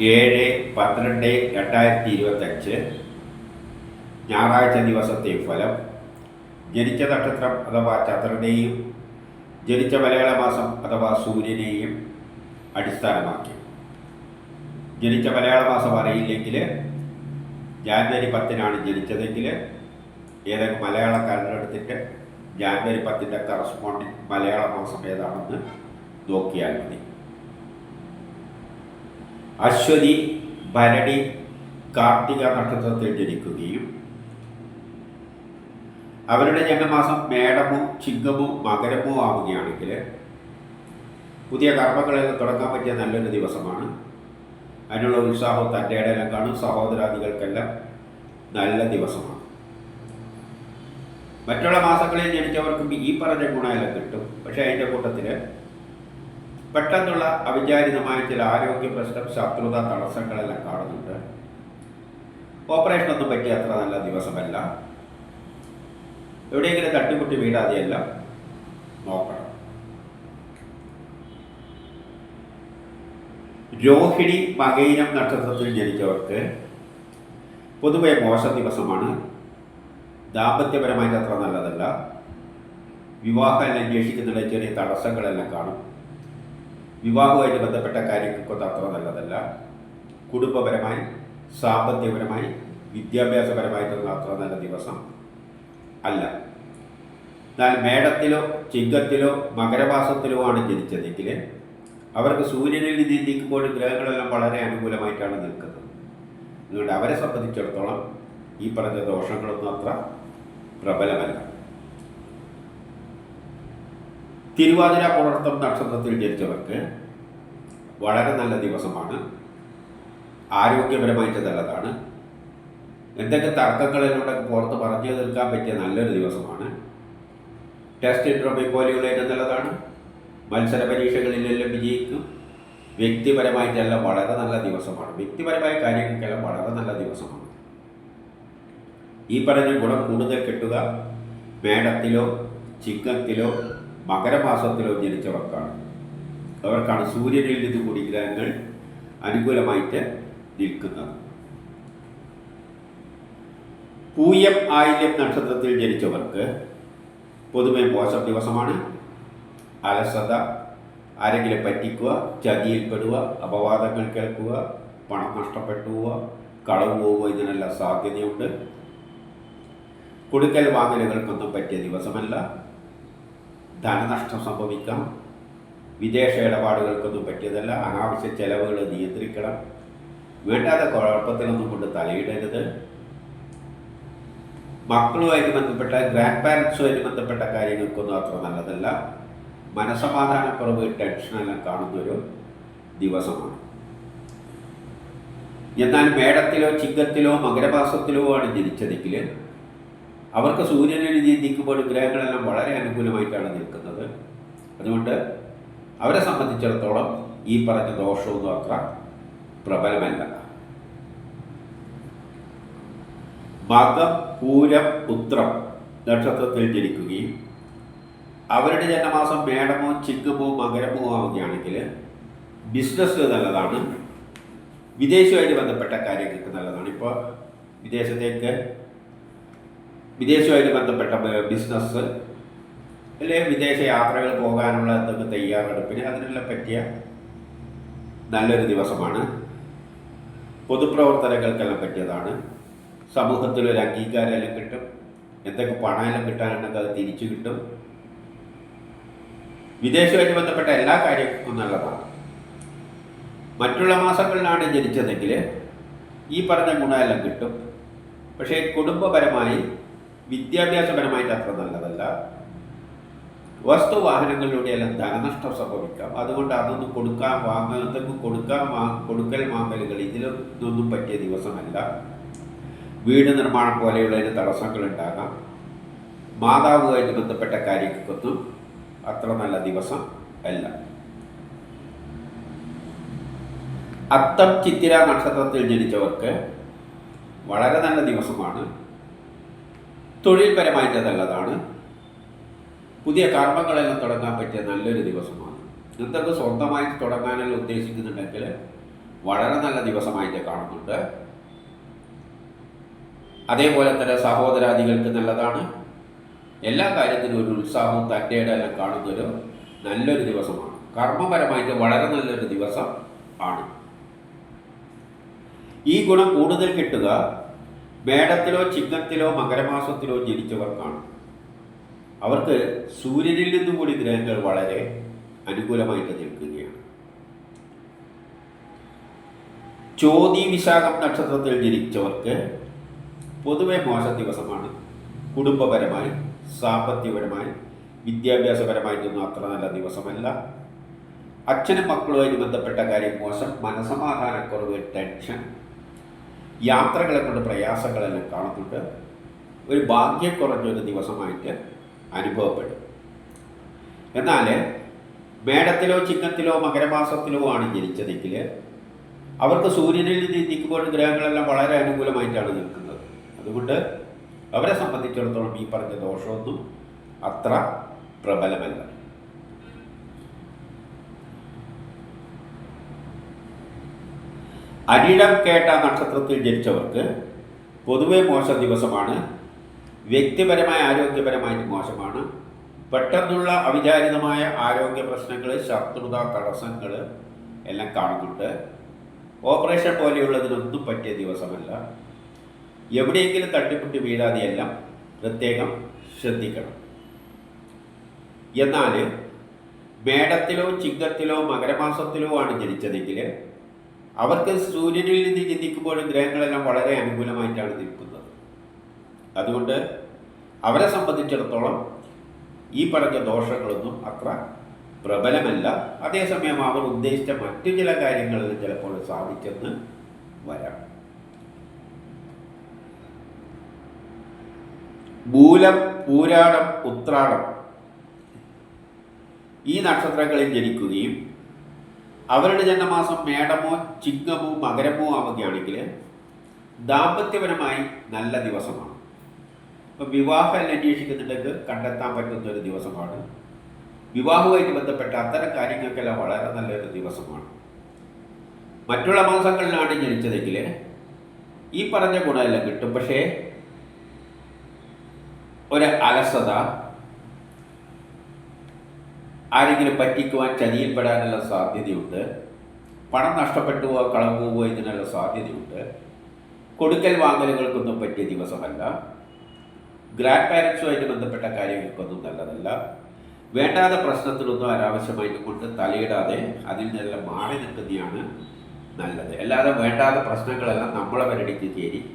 ഏഴ് പന്ത്രണ്ട് രണ്ടായിരത്തി ഇരുപത്തഞ്ച്. ഞായറാഴ്ച ദിവസത്തെ ഫലം. ജനിച്ച നക്ഷത്രം അഥവാ ചന്ദ്രനെയും ജനിച്ച മലയാള മാസം അഥവാ സൂര്യനെയും അടിസ്ഥാനമാക്കി. ജനിച്ച മലയാള മാസം അറിയില്ലെങ്കിൽ ജാനുവരി പത്തിനാണ് ജനിച്ചതെങ്കിൽ ഏതെങ്കിലും മലയാള കലണ്ടെടുത്തിട്ട് ജാനുവരി പത്തിന്റെ കറസ്പോണ്ടിങ് മലയാള മാസം ഏതാണെന്ന് നോക്കിയാൽ മതി. അശ്വതി ഭരണി കാർത്തിക നക്ഷത്രത്തിൽ ജനിക്കുകയും അവരുടെ ജന്മമാസം മേടമോ ചിങ്ങമോ മകരമോ ആവുകയാണെങ്കിൽ പുതിയ കർമ്മങ്ങളെല്ലാം തുടങ്ങാൻ പറ്റിയ നല്ലൊരു ദിവസമാണ്. അതിനുള്ള ഉത്സാഹവും തന്റെ ഇടയിലും കാണും. സഹോദരാദികൾക്കെല്ലാം നല്ല ദിവസമാണ്. മറ്റുള്ള മാസങ്ങളിൽ ജനിച്ചവർക്കും ഈ പറഞ്ഞ ഗുണമെല്ലാം കിട്ടും. പക്ഷേ അതിന്റെ കൂട്ടത്തിൽ പെട്ടെന്നുള്ള അവിചാരിതമായ ചില ആരോഗ്യ പ്രശ്നം ശത്രുത തടസ്സങ്ങളെല്ലാം കാണുന്നുണ്ട്. ഓപ്പറേഷനൊന്നും പറ്റിയ അത്ര നല്ല ദിവസമല്ല. എവിടെയെങ്കിലും തട്ടിമുട്ടി വീടാതെയല്ല നോക്കണം. രോഹിണി മകൈനം നക്ഷത്രത്തിൽ ജനിച്ചവർക്ക് പൊതുവെ മോശ ദിവസമാണ്. ദാമ്പത്യപരമായിട്ട് അത്ര നല്ലതല്ല. വിവാഹം അന്വേഷിക്കുന്നതിലെ ചെറിയ തടസ്സങ്ങളെല്ലാം കാണും. വിവാഹവുമായിട്ട് ബന്ധപ്പെട്ട കാര്യങ്ങൾക്കൊന്നും അത്ര നല്ലതല്ല. കുടുംബപരമായി സാമ്പത്തികപരമായി വിദ്യാഭ്യാസപരമായിട്ടൊന്നും അത്ര നല്ല ദിവസം അല്ല. എന്നാൽ മേടത്തിലോ ചിങ്ങത്തിലോ മകരമാസത്തിലോ ആണ് ജനിച്ചതെങ്കിൽ അവർക്ക് സൂര്യനിൽ നിന്നിരിക്കുമ്പോൾ ഗ്രഹങ്ങളെല്ലാം വളരെ അനുകൂലമായിട്ടാണ് നിൽക്കുന്നത്. അതുകൊണ്ട് അവരെ സംബന്ധിച്ചിടത്തോളം ഈ പറഞ്ഞ ദോഷങ്ങളൊന്നും അത്ര പ്രബലമല്ല. തിരുവാതിര പുണർത്തം നക്ഷത്രത്തിൽ ജനിച്ചവർക്ക് വളരെ നല്ല ദിവസമാണ്. ആരോഗ്യപരമായിട്ട് നല്ലതാണ്. എന്തൊക്കെ തർക്കങ്ങളിലൂടെ പുറത്ത് പറഞ്ഞു നിൽക്കാൻ പറ്റിയ നല്ലൊരു ദിവസമാണ്. ടെസ്റ്റ് ഇൻട്രോമി പോലെയുള്ള നല്ലതാണ്. മത്സര പരീക്ഷകളിലെല്ലാം വിജയിക്കും. വ്യക്തിപരമായിട്ടെല്ലാം വളരെ നല്ല ദിവസമാണ്. വ്യക്തിപരമായ കാര്യങ്ങൾക്കെല്ലാം വളരെ നല്ല ദിവസമാണ്. ഈ പറഞ്ഞ ഗുണം കൂടുതൽ കിട്ടുക. മേടത്തിലോ ചിങ്ങത്തിലോ മകരമാസത്തിലോ ജനിച്ചവർക്കാണ്. അവർക്കാണ് സൂര്യനിൽ നിന്ന് കൂടി ഗ്രഹങ്ങൾ അനുകൂലമായിട്ട് നിൽക്കുന്നത്. പൂയം ആയില്യം നക്ഷത്രത്തിൽ ജനിച്ചവർക്ക് പൊതുവെ മോശം ദിവസമാണ്. അലസത ആരെങ്കിലും പറ്റിക്കുക ചതിയിൽപ്പെടുക അപവാദങ്ങൾ കേൾക്കുക പണം നഷ്ടപ്പെട്ടു പോവുക കളവ് പോവുക ഇതിനെല്ലാം സാധ്യതയുണ്ട്. കൊടുക്കൽ വാങ്ങലുകൾക്കൊന്നും പറ്റിയ ദിവസമല്ല. ധനനഷ്ടം സംഭവിക്കാം. വിദേശ ഇടപാടുകൾക്കൊന്നും പറ്റിയതല്ല. അനാവശ്യ ചെലവുകൾ നിയന്ത്രിക്കണം. വേണ്ടാത്ത കുഴപ്പത്തിലൊന്നും കൊണ്ട് തലയിടരുത്. മക്കളുമായിട്ട് ബന്ധപ്പെട്ട ഗ്രാൻഡ് പാരൻസുമായിട്ട് ബന്ധപ്പെട്ട കാര്യങ്ങൾക്കൊന്നും അത്ര നല്ലതല്ല. മനസമാധാനക്കുറവ് ടെൻഷനെല്ലാം കാണുന്നൊരു ദിവസമാണ്. എന്നാൽ മേടത്തിലോ ചിങ്ങത്തിലോ മകരമാസത്തിലോ ആണ് ജനിച്ചതെങ്കിൽ അവർക്ക് സൂര്യനിൽ ചിന്തിക്കുമ്പോൾ ഗ്രഹങ്ങളെല്ലാം വളരെ അനുകൂലമായിട്ടാണ് നിൽക്കുന്നത്. അതുകൊണ്ട് അവരെ സംബന്ധിച്ചിടത്തോളം ഈ പറഞ്ഞ ദോഷമൊന്നും അത്ര പ്രബലമല്ല. മകം പൂരം പുത്രം നക്ഷത്രത്തിൽ ജനിക്കുകയും അവരുടെ ജന്മമാസം മേടമോ ചിങ്ങമോ മകരമോ ആവുകയാണെങ്കിൽ ബിസിനസ് നല്ലതാണ്. വിദേശവുമായിട്ട് ബന്ധപ്പെട്ട കാര്യങ്ങൾക്ക് നല്ലതാണ്. ഇപ്പോൾ വിദേശത്തേക്ക് വിദേശവുമായിട്ട് ബന്ധപ്പെട്ട ബിസിനസ് അല്ലെങ്കിൽ വിദേശ യാത്രകൾ പോകാനുള്ള എന്തൊക്കെ തയ്യാറെടുപ്പിന് അതിനെല്ലാം പറ്റിയ നല്ലൊരു ദിവസമാണ്. പൊതുപ്രവർത്തനങ്ങൾക്കെല്ലാം പറ്റിയതാണ്. സമൂഹത്തിൽ ഒരു അംഗീകാരമെല്ലാം കിട്ടും. എന്തൊക്കെ പണമെല്ലാം കിട്ടാനുണ്ടെങ്കിൽ അത് തിരിച്ചു കിട്ടും. വിദേശവുമായിട്ട് ബന്ധപ്പെട്ട എല്ലാ കാര്യങ്ങൾക്കും നല്ലതാണ്. മറ്റുള്ള മാസങ്ങളിലാണ് ജനിച്ചതെങ്കിൽ ഈ പറഞ്ഞ ഗുണമെല്ലാം കിട്ടും. പക്ഷേ കുടുംബപരമായി വിദ്യാഭ്യാസപരമായിട്ട് അത്ര നല്ലതല്ല. വസ്തു വാഹനങ്ങളിലൂടെയെല്ലാം ധനനഷ്ടം സംഭവിക്കാം. അതുകൊണ്ട് അതൊന്നും കൊടുക്കാൻ വാങ്ങുന്നതൊക്കെ കൊടുക്കാൻ കൊടുക്കൽ വാങ്ങലുകൾ ഇതിലൊന്നും പറ്റിയ ദിവസമല്ല. വീട് നിർമ്മാണം പോലെയുള്ളതിന് തടസ്സങ്ങൾ ഉണ്ടാകാം മാതാവുമായിട്ട് ബന്ധപ്പെട്ട കാര്യങ്ങൾക്കൊന്നും അത്ര നല്ല ദിവസം അല്ല. അത്തം ചിത്തിര നക്ഷത്രത്തിൽ ജനിച്ചവർക്ക് വളരെ നല്ല ദിവസമാണ്. തൊഴിൽപരമായിട്ട് നല്ലതാണ് പുതിയ കർമ്മങ്ങളെല്ലാം തുടങ്ങാൻ പറ്റിയ നല്ലൊരു ദിവസമാണ്. എന്തൊക്കെ സ്വന്തമായിട്ട് തുടങ്ങാനെല്ലാം ഉദ്ദേശിക്കുന്നുണ്ടെങ്കിൽ വളരെ നല്ല ദിവസമായിട്ട് കാണുന്നുണ്ട്. അതേപോലെ തന്നെ സഹോദരാദികൾക്ക് നല്ലതാണ്. എല്ലാ കാര്യത്തിനും ഒരു ഉത്സാഹവും തന്റെ എല്ലാം കാണുന്നൊരു നല്ലൊരു ദിവസമാണ്. കർമ്മപരമായിട്ട് വളരെ നല്ലൊരു ദിവസം ആണ്. ഈ ഗുണം കൂടുതൽ കിട്ടുക മേടത്തിലോ ചിങ്ങത്തിലോ മകരമാസത്തിലോ ജനിച്ചവർക്കാണ് അവർക്ക് സൂര്യനിൽ നിന്നും കൂടി ഗ്രഹങ്ങൾ വളരെ അനുകൂലമായിട്ട് നിൽക്കുകയാണ്. ചോതി വിശാഖം നക്ഷത്രത്തിൽ ജനിച്ചവർക്ക് പൊതുവെ മോശ ദിവസമാണ് കുടുംബപരമായി സാമ്പത്തികപരമായി വിദ്യാഭ്യാസപരമായിട്ടൊന്നും അത്ര നല്ല ദിവസമല്ല. അച്ഛനും മക്കളുമായി ബന്ധപ്പെട്ട കാര്യം മോശം മനസമാധാനക്കുറവ് ടെൻഷൻ യാത്രകളെ കൊണ്ട് പ്രയാസങ്ങളെല്ലാം കാണുന്നുണ്ട്. ഒരു ഭാഗ്യക്കുറഞ്ഞൊരു ദിവസമായിട്ട് അനുഭവപ്പെടും. എന്നാൽ മേടത്തിലോ ചിങ്ങത്തിലോ മകരമാസത്തിലോ ആണ് ജനിച്ചതെങ്കിൽ അവർക്ക് സൂര്യനിൽ നിൽക്കുമ്പോൾ ഗ്രഹങ്ങളെല്ലാം വളരെ അനുകൂലമായിട്ടാണ് നിൽക്കുന്നത്. അതുകൊണ്ട് അവരെ സംബന്ധിച്ചിടത്തോളം ഈ പറഞ്ഞ ദോഷമൊന്നും അത്ര പ്രബലമല്ല. അനിടം കേട്ട നക്ഷത്രത്തിൽ ജനിച്ചവർക്ക് പൊതുവെ മോശ ദിവസമാണ്. വ്യക്തിപരമായ ആരോഗ്യപരമായിട്ട് മോശമാണ്. പെട്ടെന്നുള്ള അവിചാരിതമായ ആരോഗ്യ പ്രശ്നങ്ങൾ ശത്രുത തടസ്സങ്ങൾ എല്ലാം കാണുന്നുണ്ട്. ഓപ്പറേഷൻ പോലെയുള്ളതിനൊന്നും പറ്റിയ ദിവസമല്ല. എവിടെയെങ്കിലും തട്ടിപ്പൊട്ടി വീഴാതെയെല്ലാം പ്രത്യേകം ശ്രദ്ധിക്കണം. എന്നാൽ മേടത്തിലോ ചിങ്ങത്തിലോ മകരമാസത്തിലോ ആണ് ജനിച്ചതെങ്കിൽ അവർക്ക് സൂര്യനിൽ നിന്ന് ചിന്തിക്കുമ്പോഴും ഗ്രഹങ്ങളെല്ലാം വളരെ അനുകൂലമായിട്ടാണ് നിൽക്കുന്നത്. അതുകൊണ്ട് അവരെ സംബന്ധിച്ചിടത്തോളം ഈ പറഞ്ഞ ദോഷങ്ങളൊന്നും അത്ര പ്രബലമല്ല. അതേസമയം അവർ ഉദ്ദേശിച്ച മറ്റു ചില കാര്യങ്ങളിൽ ചിലപ്പോൾ സാധിച്ചെന്ന് വരാം. മൂലം പൂരാടം ഉത്രാടം ഈ നക്ഷത്രങ്ങളിൽ ജനിക്കുകയും അവരുടെ ജന്മമാസം മേടമോ ചിങ്ങമോ മകരമോ ആവുകയാണെങ്കിൽ ദാമ്പത്യപരമായി നല്ല ദിവസമാണ്. ഇപ്പം വിവാഹം അന്വേഷിക്കുന്നുണ്ടെങ്കിൽ കണ്ടെത്താൻ പറ്റുന്ന ഒരു ദിവസമാണ്. വിവാഹവുമായിട്ട് ബന്ധപ്പെട്ട അത്തരം കാര്യങ്ങൾക്കെല്ലാം വളരെ നല്ലൊരു ദിവസമാണ്. മറ്റുള്ള മാസങ്ങളിലാണ് ജനിച്ചതെങ്കിൽ ഈ പറഞ്ഞ ഗുണമെല്ലാം കിട്ടും. പക്ഷേ ഒരു അലസത ആരെങ്കിലും പറ്റിക്കുവാൻ ചതിയിൽപ്പെടാനുള്ള സാധ്യതയുണ്ട്. പണം നഷ്ടപ്പെട്ടു പോവുക കളവ് പോവുക ഇതിനുള്ള സാധ്യതയുണ്ട്. കൊടുക്കൽ വാങ്ങലുകൾക്കൊന്നും പറ്റിയ ദിവസമല്ല. ഗ്രാൻഡ് പാരൻസുമായിട്ട് ബന്ധപ്പെട്ട കാര്യങ്ങൾക്കൊന്നും നല്ലതല്ല. വേണ്ടാത്ത പ്രശ്നത്തിലൊന്നും അനാവശ്യമായിട്ട് കൊണ്ട് തലയിടാതെ അതിൽ നിന്നെല്ലാം മാറി നിൽക്കുന്നതാണ് നല്ലത്. അല്ലാതെ വേണ്ടാത്ത പ്രശ്നങ്ങളെല്ലാം നമ്മളെ വരടിക്ക് കയറി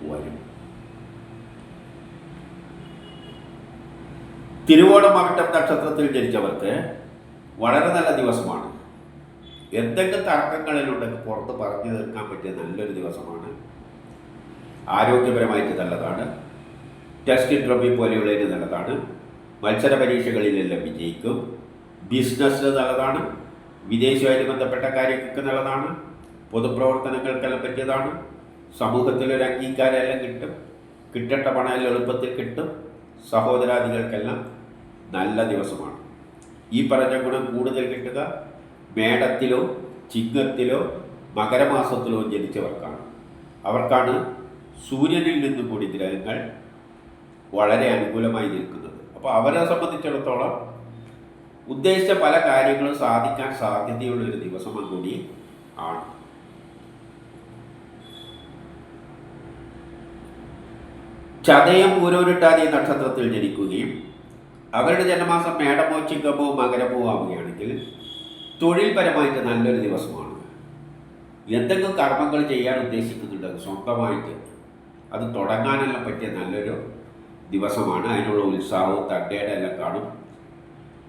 വരും. തിരുവോണം അവിട്ടം നക്ഷത്രത്തിൽ ജനിച്ചവർക്ക് വളരെ നല്ല ദിവസമാണ്. എന്തൊക്കെ തർക്കങ്ങളിലുണ്ടെങ്കിൽ പുറത്ത് പറഞ്ഞു തീർക്കാൻ പറ്റിയ നല്ലൊരു ദിവസമാണ്. ആരോഗ്യപരമായിട്ട് നല്ലതാണ്. ടെസ്റ്റ് ഇൻട്രവ്യൂ പോലെയുള്ളതിന് നല്ലതാണ്. മത്സര പരീക്ഷകളിലെല്ലാം വിജയിക്കും. ബിസിനസ്സിന് നല്ലതാണ്. വിദേശവുമായിട്ട് ബന്ധപ്പെട്ട കാര്യങ്ങൾക്ക് നല്ലതാണ്. പൊതുപ്രവർത്തനങ്ങൾക്കെല്ലാം പറ്റിയതാണ്. സമൂഹത്തിലൊരു അംഗീകാരമെല്ലാം കിട്ടും. കിട്ടേണ്ട പണം എളുപ്പത്തിൽ കിട്ടും. സഹോദരാദികൾക്കെല്ലാം നല്ല ദിവസമാണ്. ഈ പറഞ്ഞ ഗുണം കൂടുതൽ കിട്ടുക മേടത്തിലോ ചിങ്ങത്തിലോ മകരമാസത്തിലോ ജനിച്ചവർക്കാണ്. അവർക്കാണ് സൂര്യനിൽ നിന്നും കൂടി ഗ്രഹങ്ങൾ വളരെ അനുകൂലമായി നിൽക്കുന്നത്. അപ്പോൾ അവരെ സംബന്ധിച്ചിടത്തോളം ഉദ്ദേശിച്ച പല കാര്യങ്ങളും സാധിക്കാൻ സാധ്യതയുള്ള ഒരു ദിവസം കൂടി ആണ്. ചതയം പൂരോരുട്ടാതി നക്ഷത്രത്തിൽ ജനിക്കുകയും അവരുടെ ജന്മമാസം മേടമോ ചിങ്ങമോ മകരമോ ആവുകയാണെങ്കിൽ തൊഴിൽപരമായിട്ട് നല്ലൊരു ദിവസമാണ്. എന്തെങ്കിലും കർമ്മങ്ങൾ ചെയ്യാൻ ഉദ്ദേശിക്കുന്നുണ്ട് സ്വന്തമായിട്ട് അത് തുടങ്ങാനെല്ലാം പറ്റിയ നല്ലൊരു ദിവസമാണ്. അതിനുള്ള ഉത്സാഹവും തട്ടയുടെ എല്ലാം കാണും.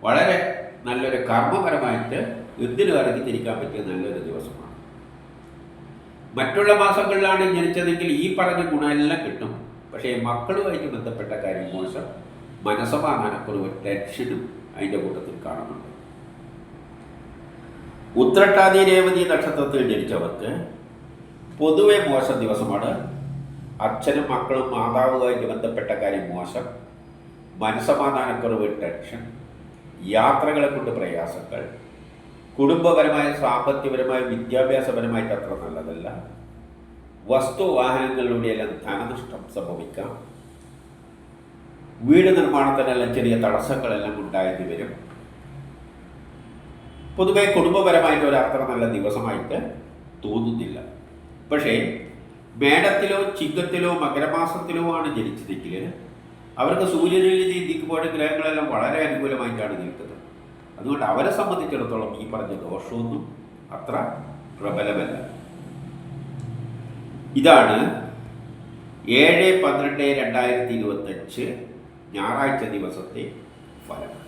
വളരെ നല്ലൊരു കർമ്മപരമായിട്ട് എന്തിനു ഇറങ്ങി തിരിക്കാൻ പറ്റിയ നല്ലൊരു ദിവസമാണ്. മറ്റുള്ള മാസങ്ങളിലാണ് ജനിച്ചതെങ്കിൽ ഈ പറഞ്ഞ ഗുണമെല്ലാം കിട്ടും. പക്ഷേ മക്കളുമായിട്ട് ബന്ധപ്പെട്ട കാര്യം മോശം. മനസ്സമാധാനക്കുറവ് ടെൻഷനും അതിന്റെ കൂട്ടത്തിൽ കാണുന്നുണ്ട്. ഉത്രട്ടാതി രേവതി നക്ഷത്രത്തിൽ ജനിച്ചവർക്ക് പൊതുവെ മോശം ദിവസമാണ്. അച്ഛനും മക്കളും മാതാവുമായിട്ട് ബന്ധപ്പെട്ട കാര്യം മോശം. മനസമാധാനക്കുറവ് ടെൻഷൻ യാത്രകളെ കൊണ്ട് പ്രയാസങ്ങൾ. കുടുംബപരമായ സാമ്പത്തികപരമായ വിദ്യാഭ്യാസപരമായിട്ട് അത്ര നല്ലതല്ല. വസ്തു വാഹനങ്ങളിലൂടെയെല്ലാം ധനനഷ്ടം സംഭവിക്കാം. വീട് നിർമ്മാണത്തിനെല്ലാം ചെറിയ തടസ്സങ്ങളെല്ലാം ഉണ്ടായെന്ന് വരും. പൊതുവെ കുടുംബപരമായിട്ട് ഒരു നല്ല ദിവസമായിട്ട് തോന്നുന്നില്ല. പക്ഷേ മേടത്തിലോ ചിങ്ങത്തിലോ മകരമാസത്തിലോ ആണ് ജനിച്ചതെങ്കിൽ അവർക്ക് സൂര്യനിൽ നീക്കുമ്പോഴെ ഗ്രഹങ്ങളെല്ലാം വളരെ അനുകൂലമായിട്ടാണ് നിൽക്കുന്നത്. അതുകൊണ്ട് അവരെ സംബന്ധിച്ചിടത്തോളം ഈ പറഞ്ഞ ദോഷമൊന്നും അത്ര പ്രബലമല്ല. ഇതാണ് ഏഴ് പന്ത്രണ്ട് രണ്ടായിരത്തി ഇരുപത്തഞ്ച് ഞായറാഴ്ച ദിവസത്തെ ഫലം.